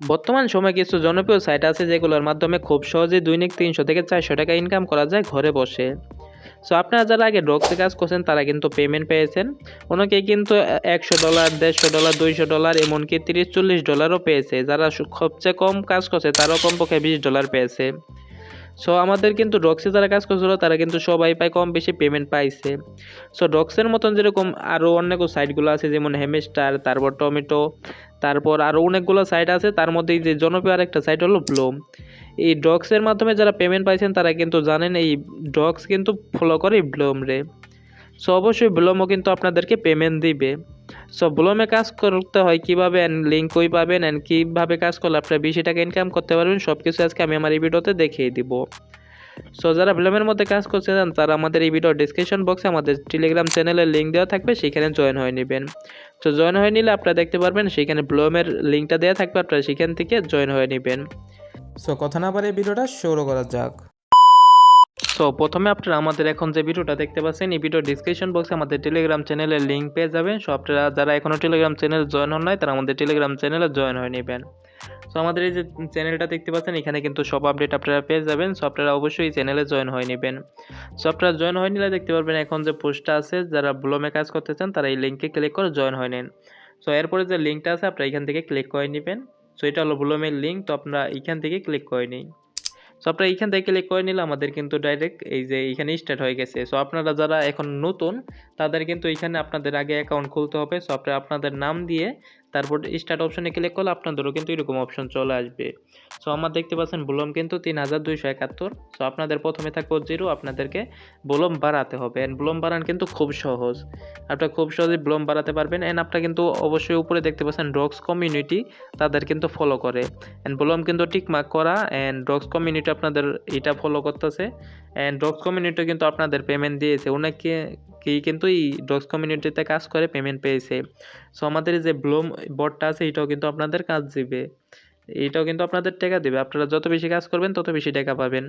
বর্তমান সময়ে কিছু জনপ্রিয় সাইট আছে যেগুলোর মাধ্যমে খুব সহজে দৈনিক তিনশো থেকে চারশো টাকা ইনকাম করা যায় ঘরে বসে। সো আপনারা যারা আগে ড্রগসে কাজ করছেন, তারা কিন্তু পেমেন্ট পেয়েছেন। অনেকে কিন্তু একশো ডলার দেড়শো ডলার দুইশো ডলার এমনকি তিরিশ, চল্লিশ ডলারও পেয়েছে। যারা সবচেয়ে কম কাজ করছে, তারাও কমপক্ষে বিশ ডলার পেয়েছে। সো আমাদের কিন্তু ড্রগসে যারা কাজ করছিল, তারা কিন্তু সবাই পায় কম বেশি পেমেন্ট পাইছে। সো ড্রগসের মতন যেরকম আরও অনেক সাইটগুলো আছে, যেমন হেমেস্টার তারপর টমেটো তারপর আরও অনেকগুলো সাইট আছে, তার মধ্যে যে জনপ্রিয় আরেকটা সাইট হলো ব্লোম এই ড্রগসের মাধ্যমে যারা পেমেন্ট পাইছেন, তারা কিন্তু জানেন এই ড্রগস কিন্তু ফলো করে ব্লোম রে। সো অবশ্যই ব্লোমও কিন্তু আপনাদেরকে পেমেন্ট দিবে। সো ব্লোমে কাজ করতে হয় কীভাবে লিঙ্ক কই পাবেন অ্যান্ড কীভাবে কাজ করলে আপনারা বেশি টাকা ইনকাম করতে পারবেন সব কিছু আজকে আমি আমার এই ভিডিওতে দেখিয়ে দিব। সো যারা ব্লোমের মধ্যে কাজ করতে চান, তারা আমাদের এই ভিডিও ডিসক্রিপশন বক্সে আমাদের টেলিগ্রাম চ্যানেলের লিঙ্ক দেওয়া থাকবে, সেখানে জয়েন হয়ে নেবেন। তো জয়েন হয়ে নিলে আপনারা দেখতে পারবেন, সেখানে ব্লোমের লিঙ্কটা দেওয়া থাকবে, আপনারা সেখান থেকে জয়েন হয়ে নেবেন। সো কথা না পারে ভিডিওটা শুরু করা যাক। সো প্রথমে আপনারা আমাদের এখন যে ভিডিওটা দেখতে পাচ্ছেন, এই ভিডিও ডিসক্রিপশন বক্সে আমাদের টেলিগ্রাম চ্যানেলের লিঙ্ক পেয়ে যাবেন। সো আপনারা যারা এখনও টেলিগ্রাম চ্যানেল জয়েন হন নাই, তারা আমাদের টেলিগ্রাম চ্যানেলে জয়েন হয়ে নেবেন। সো আমাদের এই যে চ্যানেলটা দেখতে পাচ্ছেন, এখানে কিন্তু সব আপডেট আপনারা পেয়ে যাবেন। সো আপনারা অবশ্যই এই চ্যানেলে জয়েন হয়ে নেবেন। সো আপনারা জয়েন হয়ে নিলে দেখতে পারবেন এখন যে পোস্টটা আছে, যারা ব্লমে কাজ করতে চান, তারা এই লিঙ্কে ক্লিক করে জয়েন হয়ে নেন। সো এরপরে যে লিঙ্কটা আছে, আপনারা এখান থেকে ক্লিক করে নেবেন। সো এটা হলো ব্লমের লিঙ্ক তো আপনারা এখান থেকে ক্লিক করে নিই সো আপনারা এখান থেকে ক্লিক করে নিলে আমাদের কিন্তু ডাইরেক্ট এই যে এখানে স্টার্ট হয়ে গেছে। সো আপনারা যারা এখন নতুন, তাদের কিন্তু এখানে আপনাদের আগে অ্যাকাউন্ট খুলতে হবে। সো আপনারা আপনাদের নাম দিয়ে তারপর স্টার্ট অপশনে ক্লিক করলে আপনাদেরও কিন্তু এরকম অপশন চলে আসবে। সো আমার দেখতে পাচ্ছেন বুলম কিন্তু তিন হাজার দুইশো একাত্তর। সো আপনাদের প্রথমে থাকবে জিরো আপনাদেরকে বুলম বাড়াতে হবে। অ্যান্ড বুলম বাড়ান কিন্তু খুব সহজ। আপনারা খুব সহজে বুলম বাড়াতে পারবেন। অ্যান্ড আপনারা কিন্তু অবশ্যই উপরে দেখতে পাচ্ছেন ড্রগস কমিউনিটি তাদের কিন্তু ফলো করে। অ্যান্ড বুলম কিন্তু টিকমার্ক করা। অ্যান্ড ড্রগস কমিউনিটি আপনাদের এটা ফলো করতেছে। অ্যান্ড ড্রগস কমিউনিটি কিন্তু আপনাদের পেমেন্ট দিয়েছে। অনেকে কি কিন্তু এই ড্রগস কমিউনিটিতে কাজ করে পেমেন্ট পেয়েছে। সো আমাদের যে ব্লুম বটটা আছে, এটাও কিন্তু আপনাদের কাজ দিবে। এটাও কিন্তু আপনাদের টাকা দেবে। আপনারা যত বেশি কাজ করবেন, তত বেশি টাকা পাবেন।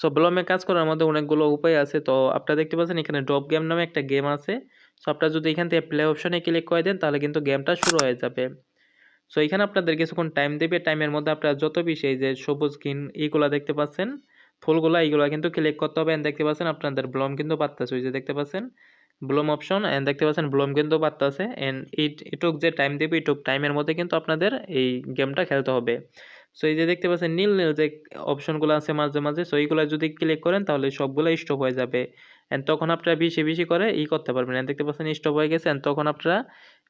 সো ব্লমে কাজ করার মধ্যে অনেকগুলো উপায় আছে। তো, আপনারা দেখতে পাচ্ছেন, এখানে ড্রপ গেম নামে একটা গেম আছে। সো আপনারা যদি এখান থেকে প্লে অপশনে ক্লিক করে দেন, তাহলে কিন্তু গেমটা শুরু হয়ে যাবে। সো এখানে আপনাদের কিছুক্ষণ টাইম দেবে। টাইমের মধ্যে আপনারা যত বেশি এই যে সবুজ গ্রিন এইগুলা দেখতে পাচ্ছেন ফুলগুলা এইগুলা কিন্তু ক্লিক করতে হবে দেখতে পাচ্ছেন আপনাদের ব্লম কিন্তু বাড়তেছে, ওই যে দেখতে পাচ্ছেন ব্লম অপশন এন্ড দেখতে পাচ্ছেন ব্লম কিন্তু বাড়তেছে এন্ড এটুক যে টাইম দেবে এটুক টাইমের মধ্যে কিন্তু আপনাদের এই গেমটা খেলতে হবে। সো এই যে দেখতে পাচ্ছেন নীল নীল যে অপশনগুলো আছে মাঝে মাঝে সো এইগুলো যদি ক্লিক করেন তাহলে সবগুলো স্টপ হয়ে যাবে এন্ড তখন আপনারা বেশি বেশি করে ই করতে পারবেন, and দেখতে পাচ্ছেন স্টপ হয়ে গেছে, and তখন আপনারা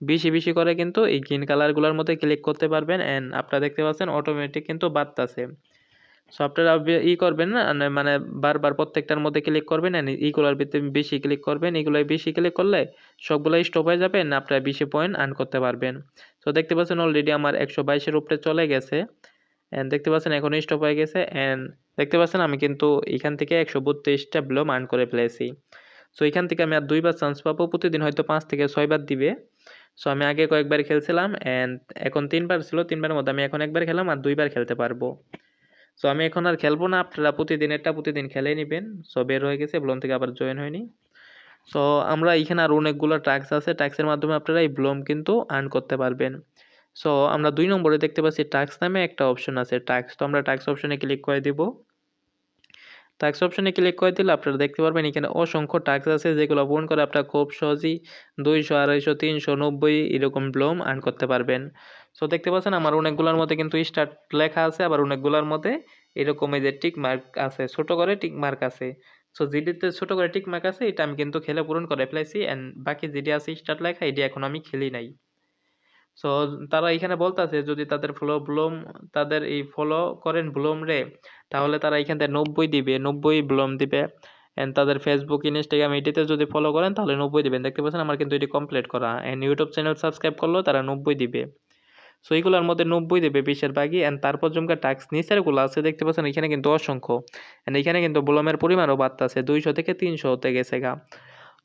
বেশি বেশি করে কিন্তু এই গ্রিন কালারগুলোর মধ্যে ক্লিক করতে পারবেন অ্যান্ড আপনারা দেখতে পাচ্ছেন অটোমেটিক কিন্তু বাড়তেছে। সো আপনারা বে- ই করবেন না মানে- বারবার প্রত্যেকটার মধ্যে ক্লিক করবেন অ্যান্ড এইগুলোর ভিতরে বেশি ক্লিক করবেন এগুলোয় বেশি ক্লিক করলে সবগুলো স্টপ হয়ে যাবে, না আপনারা বেশি পয়েন্ট আর্ন করতে পারবেন। তো দেখতে পাচ্ছেন অলরেডি আমার একশো বাইশের উপরে চলে গেছে অ্যান্ড দেখতে পাচ্ছেন এখন স্টপ হয়ে গেছে অ্যান্ড দেখতে পাচ্ছেন আমি কিন্তু এখান থেকে একশো বত্রিশটা ব্লম আর্ন করে ফেলেছি। সো এখান থেকে আমি আর দুইবার চান্স পাবো, প্রতিদিন হয়তো পাঁচ থেকে ছয়বার দিবে। সো আমি আগে কয়েকবার খেলছিলাম অ্যান্ড এখন তিনবার ছিল, তিনবারের মধ্যে আমি এখন একবার খেলাম, আর দুইবার খেলতে পারব। সো আমি এখন আর খেলব না। আপনারা প্রতিদিন এটা প্রতিদিন খেলে নেবেন। সো বের হয়ে গেছে। ব্লম থেকে আবার জয়েন হয়নি। সো আমরা এখানে আর অনেকগুলো ট্যাক্স আছে। ট্যাক্সের মাধ্যমে আপনারা এই ব্লম কিন্তু আর্ন করতে পারবেন। সো আমরা দুই নম্বরে দেখতে পাচ্ছি ট্যাক্স নামে একটা অপশন আছে। ট্যাক্স তো আমরা ট্যাক্স অপশনে ক্লিক করে দিব। ট্যাক্স অপশনে ক্লিক করে দিলে আপনারা দেখতে পারবেন এখানে অসংখ্য ট্যাক্স আছে যেগুলো পূরণ করে আপনারা খুব সহজেই দুইশো, আড়াইশো, তিনশো, নব্বই এরকম ব্লম আর্ন করতে পারবেন। সো দেখতে পাচ্ছেন আমার অনেকগুলোর মধ্যে কিন্তু স্টার্ট লেখা আছে, আবার অনেকগুলোর মধ্যে এরকম এই যে টিক মার্ক আছে, ছোট করে টিক মার্ক আছে। সো যেটিতে ছোট করে টিক মার্ক আছে, এটা আমি কিন্তু খেলে পূরণ করে ফেলেছি অ্যান্ড বাকি যেটি আছে স্টার্ট লেখা, এটি এখন আমি খেলি নাই। সো তারা এখানে বলতেছে, যদি তাদের ফলো, ব্লোম, তাদের এই ফলো করেন ব্লোম রে, তাহলে তারা এখান থেকে নব্বই দিবে, নব্বই ব্লোম দিবে। অ্যান্ড তাদের ফেসবুক ইনস্টাগ্রাম এটিতে যদি ফলো করেন, তাহলে নব্বই দিবেন। দেখতে পাচ্ছেন আমার কিন্তু এটি কমপ্লিট করা। অ্যান্ড ইউটিউব চ্যানেল সাবস্ক্রাইব করলেও তারা নব্বই দিবে। সো এইগুলোর মধ্যে নব্বই দেবে বিশের বাগি। অ্যান্ড তারপর জমকা টাক্স নিচেরগুলো আছে, দেখতে পাচ্ছেন এখানে কিন্তু অসংখ্য। অ্যান্ড এখানে কিন্তু ব্লোমের পরিমাণও বাড়তেছে। দুইশো থেকে তিনশো হতে গেছে গা।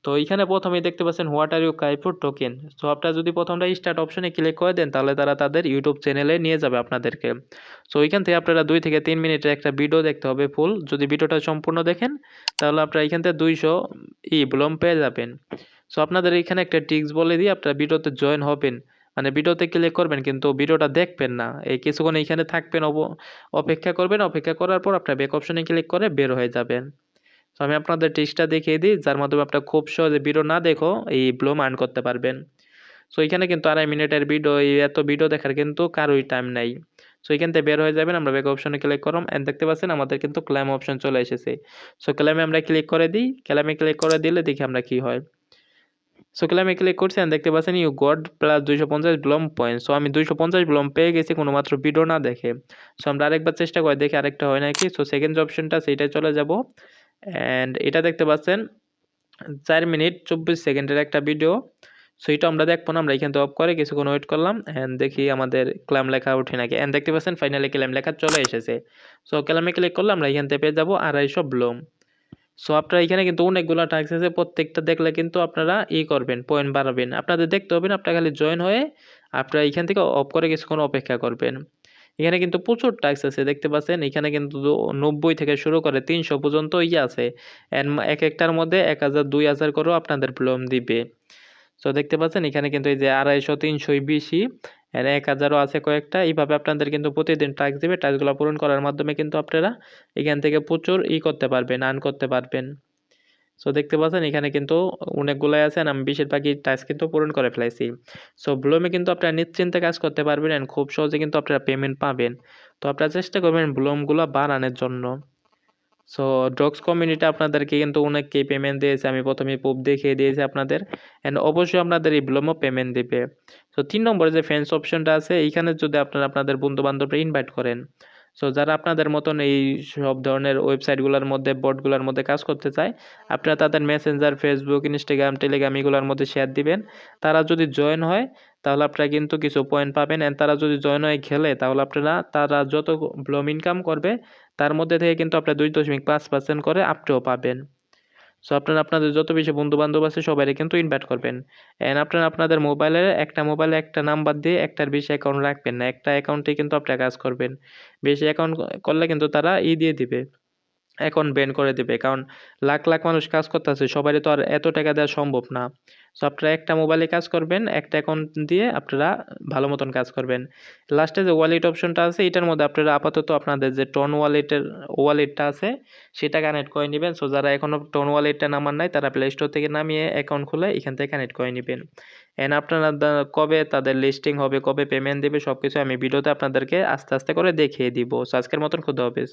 তো এখানে প্রথমেই দেখতে পাচ্ছেন হোয়াট আর ইউ কাইপুর টোকেন সো আপনারা যদি প্রথমটা স্টার্ট অপশনে ক্লিক করে দেন, তাহলে তারা তাদের ইউটিউব চ্যানেলে নিয়ে যাবে আপনাদেরকে। সো ওইখান থেকে আপনারা দুই থেকে তিন মিনিটের একটা ভিডিও দেখতে হবে ফুল যদি ভিডিওটা সম্পূর্ণ দেখেন, তাহলে আপনারা এখান থেকে দুইশো ই ব্লম পেয়ে যাবেন। সো আপনাদের এখানে একটা টিক্স বলে দিয়ে আপনারা ভিডিওতে জয়েন হবেন। মানে ভিডিওতে ক্লিক করবেন, কিন্তু ভিডিওটা দেখবেন না। এই কিছুক্ষণ এইখানে থাকবেন অপেক্ষা করবেন, অপেক্ষা করার পর আপনার ব্যাক অপশনে ক্লিক করে বের হয়ে যাবেন। তো আমি আপনাদের টিপসটা দেখিয়ে দিই, যার মাধ্যমে আপনার খুব সহজে ভিডিও না দেখো, এই ব্লুম আর্ন করতে পারবেন। সো এখানে কিন্তু আড়াই মিনিটের ভিডিও এত ভিডিও দেখার কিন্তু কারোই টাইম নাই। সো এখান থেকে বের হয়ে যাবেন, আমরা ব্যাক অপশনে ক্লিক করলাম অ্যান্ড দেখতে পাচ্ছেন আমাদের কিন্তু ক্লেম অপশন চলে এসেছে। সো ক্লেমে আমরা ক্লিক করে দিই ক্লেমে ক্লিক করে দিলে দেখি আমরা কি হয়। সো ক্লেমে ক্লিক করছি, and দেখতে পাচ্ছেন ইউ গড প্লাস দুইশো পঞ্চাশ ব্লম পয়েন্ট সো আমি দুইশো পঞ্চাশ ব্লম পেয়ে গেছি কোনো মাত্র ভিডিও না দেখে। সো আমরা আরেকবার চেষ্টা করে দেখি আরেকটা হয় নাকি। সো সেকেন্ড যে অপশনটা সেইটাই চলে যাব। অ্যান্ড এটা দেখতে পাচ্ছেন, চার মিনিট চব্বিশ সেকেন্ডের একটা ভিডিও সো এটা আমরা দেখব না, আমরা এখান থেকে অফ করে কিছুক্ষণ ওয়েট করলাম অ্যান্ড দেখি আমাদের ক্লাম লেখা ওঠে নাকি। অ্যান্ড দেখতে পাচ্ছেন ফাইনালি ক্লাম লেখা চলে এসেছে। সো ক্লামে ক্লিক করলে আমরা এখান থেকে পেয়ে যাব আড়াইশো ব্লম সো আপনারা এখানে কিন্তু অনেকগুলো টাস্ক আছে, প্রত্যেকটা দেখলে কিন্তু আপনারা ই করবেন পয়েন্ট বাড়াবেন। আপনাদের দেখতে হবে না, আপনারা খালি জয়েন হয়ে আপনারা এখান থেকে অফ করে কিছুক্ষণ অপেক্ষা করবেন। এখানে কিন্তু প্রচুর টাস্ক আছে, দেখতে পাচ্ছেন? এখানে কিন্তু নব্বই থেকে শুরু করে তিনশো পর্যন্ত ইয়ে আছে। এক একটার মধ্যে এক হাজার, দুই হাজার করেও আপনাদের ব্লম দিবে। সো দেখতে পাচ্ছেন, এখানে কিন্তু এই যে আড়াইশো, তিনশোই বেশি এক হাজারও আছে কয়েকটা। এইভাবে আপনাদের কিন্তু প্রতিদিন টাস্ক দেবে। টাস্কগুলো পূরণ করার মাধ্যমে কিন্তু আপনারা এখান থেকে প্রচুর ই করতে পারবেন আর্ন করতে পারবেন। সো দেখতে পাচ্ছেন, এখানে কিন্তু অনেকগুলাই আছে আমি বেশিরভাগই টাস্ক কিন্তু পূরণ করে ফেলেছি সো ব্লুমে কিন্তু আপনারা নিশ্চিন্তে কাজ করতে পারবেন অ্যান্ড খুব সহজে কিন্তু আপনারা পেমেন্ট পাবেন। তো আপনারা চেষ্টা করবেন ব্লুমগুলো বাড়ানোর জন্য। সো ড্রগস কমিউনিটি আপনাদেরকে কিন্তু অনেককেই পেমেন্ট দিয়েছে। আমি প্রথমে প্রুফ দেখিয়ে দিয়েছি আপনাদের। অ্যান্ড অবশ্যই আপনাদের এই ব্লমও পেমেন্ট দেবে। সো তিন নম্বরে যে ফ্রেন্ডস অপশনটা আছে, এইখানে যদি আপনারা আপনাদের বন্ধু বান্ধবরা ইনভাইট করেন সো যারা আপনাদের মতন এই সব ধরনের ওয়েবসাইটগুলোর মধ্যে বোর্ডগুলোর মধ্যে কাজ করতে চায়, আপনারা তাদের মেসেঞ্জার ফেসবুক ইনস্টাগ্রাম টেলিগ্রাম এগুলোর মধ্যে শেয়ার দিবেন। তারা যদি জয়েন হয়, তাহলে আপনারা কিন্তু কিছু পয়েন্ট পাবেন। অ্যান্ড তারা যদি জয়েন হয়ে খেলে, তাহলে আপনারা, তারা যত ব্লম ইনকাম করবে, তার মধ্যে থেকে কিন্তু আপনারা দুই দশমিক পাঁচ পার্সেন্ট করে আপটেও পাবেন। সো আপনারা আপনাদের যত বেশি বন্ধু বান্ধব আছে সবাই কিন্তু ইনভাইট করবেন। অ্যান্ড আপনারা আপনাদের মোবাইলের একটা মোবাইলে একটা নাম্বার দিয়ে একটার বেশি অ্যাকাউন্ট রাখবেন না। একটা অ্যাকাউন্টে কিন্তু আপনারা কাজ করবেন। বেশি অ্যাকাউন্ট করলে কিন্তু তারা ই দিয়ে দিবে। অ্যাকাউন্ট ব্যান করে দিবে। কারণ লাখ লাখ মানুষ কাজ করতেছে সবারই তো আর এত টাকা দেওয়া সম্ভব না। সো আপনারা একটা মোবাইলে কাজ করবেন, একটা অ্যাকাউন্ট দিয়ে আপনারা ভালো মতন কাজ করবেন। লাস্টে যে ওয়ালেট অপশনটা আছে, এটার মধ্যে আপনারা আপাতত আপনাদের যে টন ওয়ালেটের ওয়ালেটটা আছে, সেটা কানেক্ট করে নেবেন। সো যারা এখনও টন ওয়ালেটটা নামার নাই, তারা প্লে স্টোর থেকে নামিয়ে অ্যাকাউন্ট খুলে এখান থেকে কানেক্ট করে নেবেন। অ্যান্ড আপনারা কবে তাদের লিস্টিং হবে, কবে পেমেন্ট দেবে সব কিছু আমি ভিডিওতে আপনাদেরকে আস্তে আস্তে করে দেখিয়ে দিব। সো আজকের মতন খুদা হাফেজ।